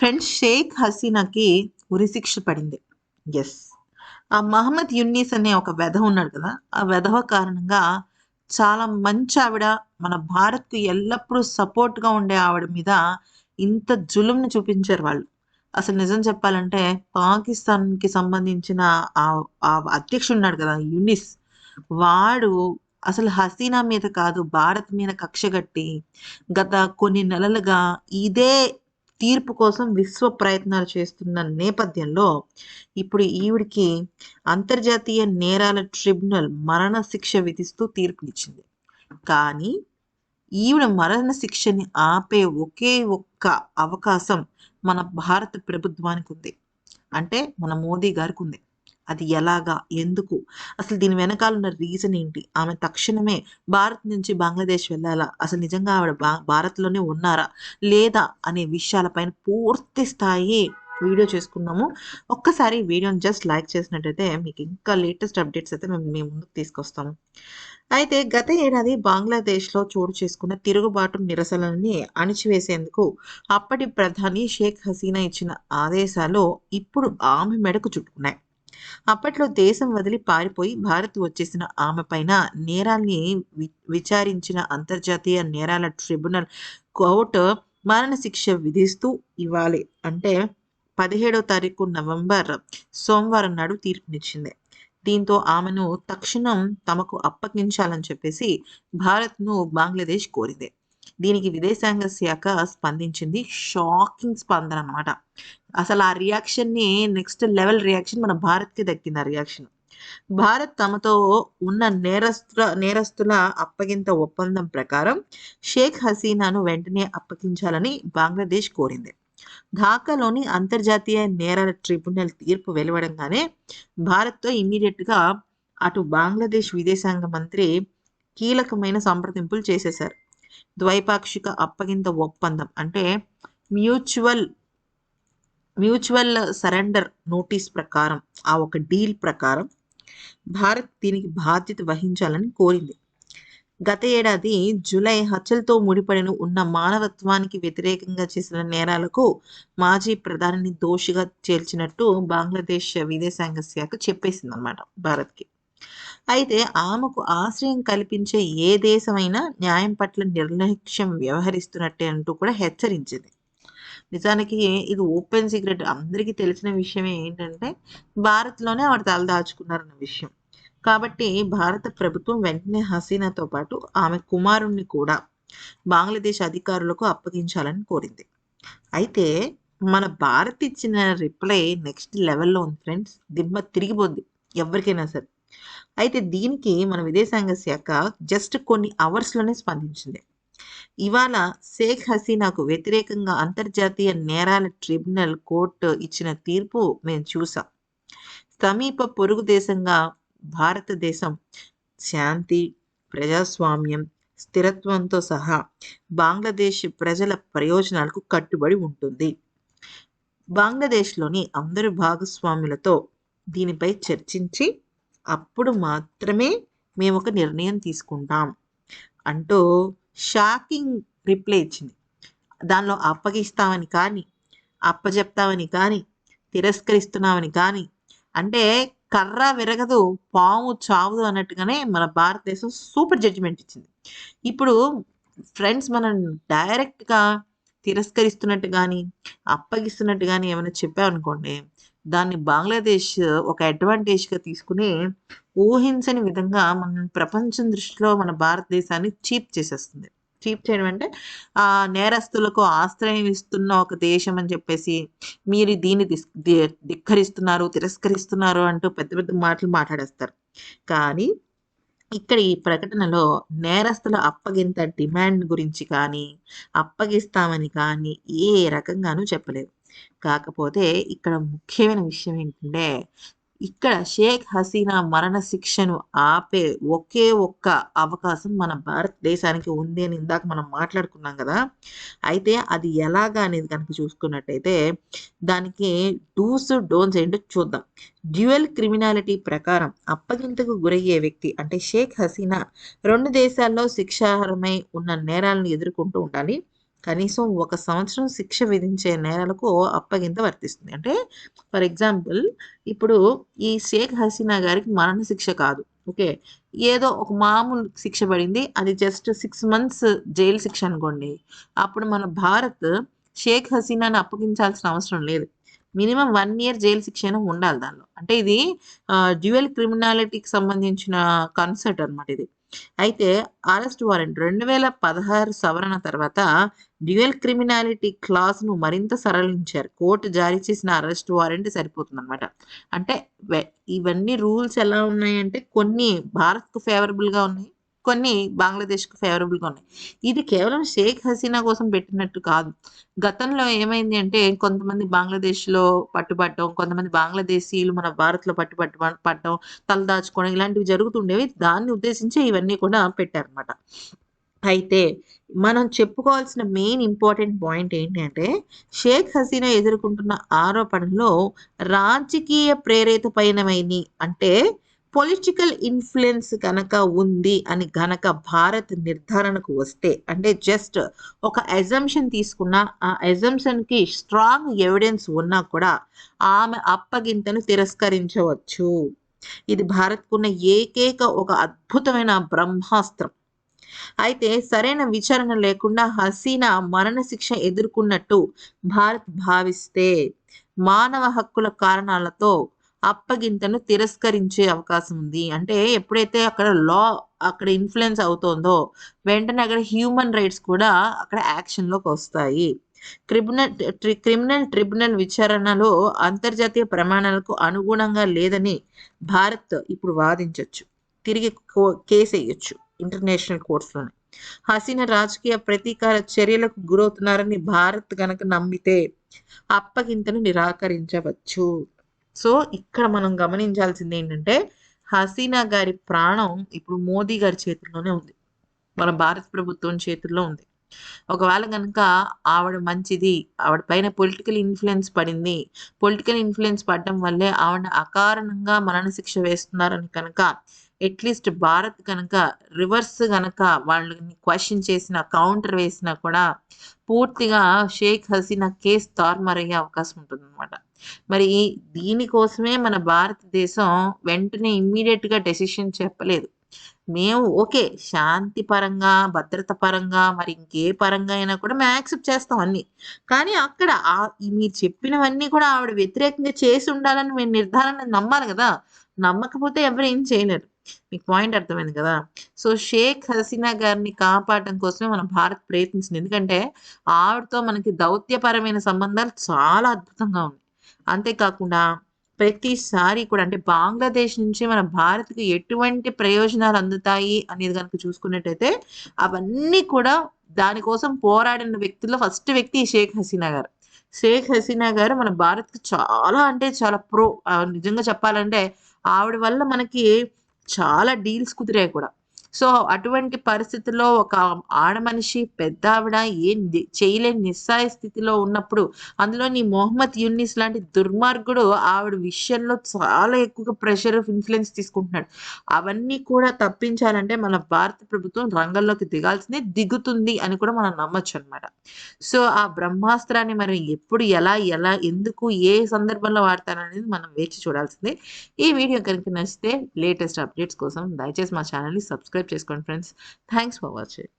Friends Sheikh హసీనాకి ఉరిశిక్ష పడింది. Yes ఆ మహమ్మద్ యున్నీస్ అనే ఒక వెధవ ఉన్నాడు కదా ఆ వెధవ కారణంగా చాలా మంచి ఆవిడ మన భారత్కు ఎల్లప్పుడూ సపోర్ట్గా ఉండే ఆవిడ మీద ఇంత జులుంని చూపించారు వాళ్ళు. అసలు నిజం చెప్పాలంటే పాకిస్తాన్కి సంబంధించిన ఆ అధ్యక్షుడు ఉన్నాడు కదా యునిస్ వాడు అసలు హసీనా మీద కాదు భారత్ మీద కక్షగట్టి గత కొన్ని నెలలుగా ఇదే తీర్పు కోసం విశ్వ ప్రయత్నాలు చేస్తున్న నేపథ్యంలో ఇప్పుడు ఈవిడికి అంతర్జాతీయ నేరాల ట్రిబ్యునల్ మరణ శిక్ష విధిస్తూ తీర్పునిచ్చింది. కానీ ఈవిడ మరణ శిక్షని ఆపే ఒకే ఒక్క అవకాశం మన భారత ప్రభుత్వానికి ఉంది అంటే మన మోదీ గారికి ఉంది అది ఎలాగా? ఎందుకు? అసలు దీని వెనకాల ఉన్న రీజన్ ఏంటి? ఆమె తక్షణమే భారత్ నుంచి బంగ్లాదేశ్ వెళ్ళాలా? అసలు నిజంగా ఆవిడ బా భారత్లోనే ఉన్నారా? లేదా? అనే విషయాలపైన పూర్తి స్థాయి వీడియో చేసుకున్నాము ఒక్కసారి వీడియోని జస్ట్ లైక్ చేసినట్టయితే మీకు ఇంకా లేటెస్ట్ అప్డేట్స్ అయితే మేము మేము ముందుకు తీసుకొస్తాము. అయితే గత ఏడాది బంగ్లాదేశ్లో చోటు చేసుకున్న తిరుగుబాటు నిరసనల్ని అణిచివేసేందుకు అప్పటి ప్రధాని షేక్ హసీనా ఇచ్చిన ఆదేశాలు ఇప్పుడు ఆమె మెడకు చుట్టుకున్నాయి అప్పట్లో దేశం వదిలి పారిపోయి భారత్ వచ్చేసిన ఆమె పైన నేరాల్ని వి- విచారించిన అంతర్జాతీయ నేరాల ట్రిబ్యునల్ కోర్టు మరణశిక్ష విధిస్తూ ఇవ్వాలి అంటే పదిహేడో తారీఖు నవంబర్ సోమవారం నాడు తీర్పునిచ్చింది. దీంతో ఆమెను తక్షణం తమకు అప్పగించాలని చెప్పేసి భారత్ను బంగ్లాదేశ్ కోరింది. దీనికి విదేశాంగ శాఖ స్పందించింది. షాకింగ్ స్పందన అనమాట అసలు ఆ రియాక్షన్ని నెక్స్ట్ లెవెల్ రియాక్షన్ మన భారత్కి దక్కింది ఆ రియాక్షన్. భారత్ తమతో ఉన్న నేరస్తు నేరస్తుల అప్పగింత ఒప్పందం ప్రకారం షేక్ హసీనాను వెంటనే అప్పగించాలని బంగ్లాదేశ్ కోరింది. ఢాకాలోని అంతర్జాతీయ నేరాల ట్రిబ్యునల్ తీర్పు వెలువడంగానే భారత్తో ఇమ్మీడియట్గా అటు బంగ్లాదేశ్ విదేశాంగ మంత్రి కీలకమైన సంప్రదింపులు చేసేశారు. ద్వైపాక్షిక అప్పగింత ఒప్పందం అంటే మ్యూచువల్ మ్యూచువల్ సరెండర్ నోటీస్ ప్రకారం ఆ ఒక డీల్ ప్రకారం భారత్ దీనికి బాధ్యత వహించాలని కోరింది. గత ఏడాది జూలై హత్యలతో ముడిపడిన ఉన్న మానవత్వానికి వ్యతిరేకంగా చేసిన నేరాలకు మాజీ ప్రధానిని దోషిగా చేర్చినట్టు బంగ్లాదేశ్ విదేశాంగ శాఖ చెప్పేసింది అనమాట భారత్కి. అయితే ఆమెకు ఆశ్రయం కల్పించే ఏ దేశమైనా న్యాయం పట్ల నిర్లక్ష్యం వ్యవహరిస్తున్నట్టే అంటూ కూడా హెచ్చరించింది. నిజానికి ఇది ఓపెన్ సీక్రెట్. అందరికీ తెలిసిన విషయమే ఏంటంటే భారత్లోనే ఆవిడ తల దాచుకున్నారన్న విషయం. కాబట్టి భారత ప్రభుత్వం వెంటనే హసీనాతో పాటు ఆమె కుమారుణ్ణి కూడా బంగ్లాదేశ్ అధికారులకు అప్పగించాలని కోరింది. అయితే మన భారత్ ఇచ్చిన రిప్లై నెక్స్ట్ లెవెల్లో ఉంది ఫ్రెండ్స్. దిమ్మ తిరిగిపోద్ది ఎవరికైనా సరే. అయితే దీనికి మన విదేశాంగ శాఖ జస్ట్ కొన్ని అవర్స్లోనే స్పందించింది. ఇవాళ షేక్ హసీనాకు వ్యతిరేకంగా అంతర్జాతీయ నేరాల ట్రిబ్యునల్ కోర్టు ఇచ్చిన తీర్పు మేము చూసాం సమీప పొరుగు దేశంగా భారతదేశం శాంతి ప్రజాస్వామ్యం స్థిరత్వంతో సహా బంగ్లాదేశ్ ప్రజల ప్రయోజనాలకు కట్టుబడి ఉంటుంది. బంగ్లాదేశ్లోని అందరు భాగస్వాములతో దీనిపై చర్చించి అప్పుడు మాత్రమే మేము ఒక నిర్ణయం తీసుకుంటాం అంటూ షాకింగ్ రిప్లై ఇచ్చింది. దానిలో అప్పగిస్తామని కానీ అప్పజెప్తామని కానీ తిరస్కరిస్తున్నామని కానీ అంటే కర్ర విరగదు పాము చావదు అన్నట్టుగానే మన భారతదేశం సూపర్ జడ్జిమెంట్ ఇచ్చింది. ఇప్పుడు ఫ్రెండ్స్ మనం డైరెక్ట్గా తిరస్కరిస్తున్నట్టు కానీ అప్పగిస్తున్నట్టు కానీ ఏమైనా చెప్పామనుకోండి దాన్ని బంగ్లాదేశ్ ఒక అడ్వాంటేజ్గా తీసుకుని ఊహించని విధంగా మన ప్రపంచం దృష్టిలో మన భారతదేశాన్ని చీప్ చేసేస్తుంది. చీప్ చేయడం అంటే ఆ నేరస్తులకు ఆశ్రయం ఇస్తున్న ఒక దేశం అని చెప్పేసి మీరు దీన్ని ధిక్కరిస్తున్నారు తిరస్కరిస్తున్నారు అంటూ పెద్ద పెద్ద మాటలు మాట్లాడేస్తారు. కానీ ఇక్కడ ఈ ప్రకటనలో నేరస్తుల అప్పగింత డిమాండ్ గురించి కానీ అప్పగిస్తామని కానీ ఏ రకంగానూ చెప్పలేదు. కాకపోతే ఇక్కడ ముఖ్యమైన విషయం ఏంటంటే ఇక్కడ షేక్ హసీనా మరణ శిక్షను ఆపే ఒకే ఒక్క అవకాశం మన భారతదేశానికి ఉంది అని ఇందాక మనం మాట్లాడుకున్నాం కదా. అయితే అది ఎలాగా అనేది కనుక చూసుకున్నట్టయితే దానికి డూస్ డోన్స్ ఏంటో చూద్దాం. డ్యూయల్ క్రిమినాలిటీ ప్రకారం అప్పగింతకు గురయ్యే వ్యక్తి అంటే షేక్ హసీనా రెండు దేశాల్లో శిక్షార్హమై ఉన్న నేరాలను ఎదుర్కొంటూ ఉండాలి. కనీసం ఒక సంవత్సరం శిక్ష విధించే నేరాలకు అప్పగింత వర్తిస్తుంది. అంటే ఫర్ ఎగ్జాంపుల్ ఇప్పుడు ఈ షేక్ హసీనా గారికి మరణ శిక్ష కాదు. ఓకే? ఏదో ఒక మామూలు శిక్ష పడింది. అది జస్ట్ సిక్స్ మంత్స్ జైలు శిక్ష అనుకోండి. అప్పుడు మన భారత్ షేక్ హసీనాని అప్పగించాల్సిన అవసరం లేదు. మినిమం వన్ ఇయర్ జైలు శిక్ష అయినా ఉండాలి దానిలో. అంటే ఇది డ్యూయల్ క్రిమినాలిటీకి సంబంధించిన కన్సర్ట్ అనమాట ఇది. అయితే అరెస్ట్ వారెంట్ రెండు వేల పదహారు సవరణ తర్వాత డ్యూయల్ క్రిమినాలిటీ క్లాస్ను మరింత సరళించారు. కోర్టు జారీ చేసిన అరెస్ట్ వారెంట్ సరిపోతుంది అనమాట అంటే ఇవన్నీ రూల్స్ ఎలా ఉన్నాయంటే కొన్ని భారత్కు ఫేవరబుల్గా ఉన్నాయి కొన్ని బంగ్లాదేశ్కు ఫేవరబుల్గా ఉన్నాయి. ఇది కేవలం షేక్ హసీనా కోసం పెట్టినట్టు కాదు. గతంలో ఏమైంది అంటే కొంతమంది బంగ్లాదేశ్లో పట్టుబట్టడం కొంతమంది బంగ్లాదేశీయులు మన భారత్లో పట్టుబట్టు పట్టడం తలదాచుకోవడం ఇలాంటివి జరుగుతుండేవి. దాన్ని ఉద్దేశించి ఇవన్నీ కూడా పెట్టారనమాట అయితే మనం చెప్పుకోవాల్సిన మెయిన్ ఇంపార్టెంట్ పాయింట్ ఏంటంటే షేక్ హసీనా ఎదుర్కొంటున్న ఆరోపణలో రాజకీయ ప్రేరేతమైనవి అంటే పొలిటికల్ ఇన్ఫ్లుయెన్స్ కనుక ఉంది అని గనక భారత్ నిర్ధారణకు వస్తే అంటే జస్ట్ ఒక ఎజంప్షన్ తీసుకున్న ఆ ఎజంప్షన్కి స్ట్రాంగ్ ఎవిడెన్స్ ఉన్నా కూడా ఆమె అప్పగింతను తిరస్కరించవచ్చు. ఇది భారత్కున్న ఏకైక ఒక అద్భుతమైన బ్రహ్మాస్త్రం. అయితే సరైన విచారణ లేకుండా హసీనా మరణశిక్ష ఎదుర్కొన్నట్టు భారత్ భావిస్తే మానవ హక్కుల కారణాలతో అప్పగింతను తిరస్కరించే అవకాశం ఉంది. అంటే ఎప్పుడైతే అక్కడ లా అక్కడ ఇన్ఫ్లుయెన్స్ అవుతోందో వెంటనే అక్కడ హ్యూమన్ రైట్స్ కూడా అక్కడ యాక్షన్లోకి వస్తాయి. క్రిమినల్ ట్రి- క్రిమినల్ ట్రిబ్యునల్ విచారణలో అంతర్జాతీయ ప్రమాణాలకు అనుగుణంగా లేదని భారత్ ఇప్పుడు వాదించవచ్చు తిరిగి కో- కేసు వేయొచ్చు ఇంటర్నేషనల్ కోర్ట్స్లోనే. హసీనా రాజకీయ ప్రతీకార చర్యలకు గురవుతున్నారని భారత్ కనుక నమ్మితే అప్పగింతను నిరాకరించవచ్చు. సో ఇక్కడ మనం గమనించాల్సింది ఏంటంటే హసీనా గారి ప్రాణం ఇప్పుడు మోదీ గారి చేతుల్లోనే ఉంది. మన భారత ప్రభుత్వం చేతుల్లో ఉంది. ఒకవేళ కనుక ఆవిడ మంచిది ఆవిడ పైన పొలిటికల్ ఇన్ఫ్లుయెన్స్ పడింది పొలిటికల్ ఇన్ఫ్లుయెన్స్ పడడం వల్లే ఆవిడ అకారణంగా మరణశిక్ష వేస్తున్నారని కనుక అట్లీస్ట్ భారత్ కనుక రివర్స్ కనుక వాళ్ళని క్వశ్చన్ చేసిన కౌంటర్ వేసినా కూడా పూర్తిగా షేక్ హసీనా కేసు తారుమారయ్యే అవకాశం ఉంటుంది అనమాట మరి దీనికోసమే మన భారతదేశం వెంటనే ఇమ్మీడియట్గా గా డెసిషన్ చెప్పలేదు. మేము ఓకే శాంతి పరంగా భద్రత పరంగా మరి ఇంకే పరంగా అయినా కూడా మేము యాక్సెప్ట్ చేస్తాం అన్నీ. కానీ అక్కడ మీరు చెప్పినవన్నీ కూడా ఆవిడ వ్యతిరేకంగా చేసి ఉండాలని మేము నిర్ధారణ నమ్మాలి కదా. నమ్మకపోతే ఎవరు ఏం చేయలేరు. మీకు పాయింట్ అర్థమైంది కదా? సో షేక్ హసీనా గారిని కాపాడడం కోసమే మన భారత్ ప్రయత్నించింది ఎందుకంటే ఆవిడతో మనకి దౌత్యపరమైన సంబంధాలు చాలా అద్భుతంగా ఉన్నాయి. అంతేకాకుండా ప్రతిసారి కూడా అంటే బంగ్లాదేశ్ నుంచి మన భారత్కి ఎటువంటి ప్రయోజనాలు అందుతాయి అనేది కనుక చూసుకున్నట్టయితే అవన్నీ కూడా దానికోసం పోరాడిన వ్యక్తుల్లో ఫస్ట్ వ్యక్తి షేక్ హసీనా గారు. షేక్ హసీనా గారు మన భారత్కి చాలా అంటే చాలా ప్రో నిజంగా చెప్పాలంటే ఆవిడ వల్ల మనకి చాలా డీల్స్ కుదిరాయి కూడా. సో అటువంటి పరిస్థితుల్లో ఒక ఆడ మనిషి పెద్ద ఆవిడ ఏం చేయలేని నిస్సాయ స్థితిలో ఉన్నప్పుడు అందులో నీ మొహమ్మద్ యున్నిస్ లాంటి దుర్మార్గుడు ఆవిడ విషయంలో చాలా ఎక్కువగా ప్రెషర్ ఇన్ఫ్లుయెన్స్ తీసుకుంటున్నాడు. అవన్నీ కూడా తప్పించాలంటే మన భారత ప్రభుత్వం రంగంలోకి దిగాల్సిందే దిగుతుంది అని కూడా మనం నమ్మొచ్చు అనమాట సో ఆ బ్రహ్మాస్త్రాన్ని మనం ఎప్పుడు ఎలా ఎలా ఎందుకు ఏ సందర్భంలో వాడతారనేది మనం వేచి చూడాల్సిందే. ఈ వీడియో కనుక నచ్చితే లేటెస్ట్ అప్డేట్స్ కోసం దయచేసి మా ఛానల్ని సబ్స్క్రైబ్ చేసుకోండి ఫ్రెండ్స్ థ్యాంక్స్ ఫర్ వాచింగ్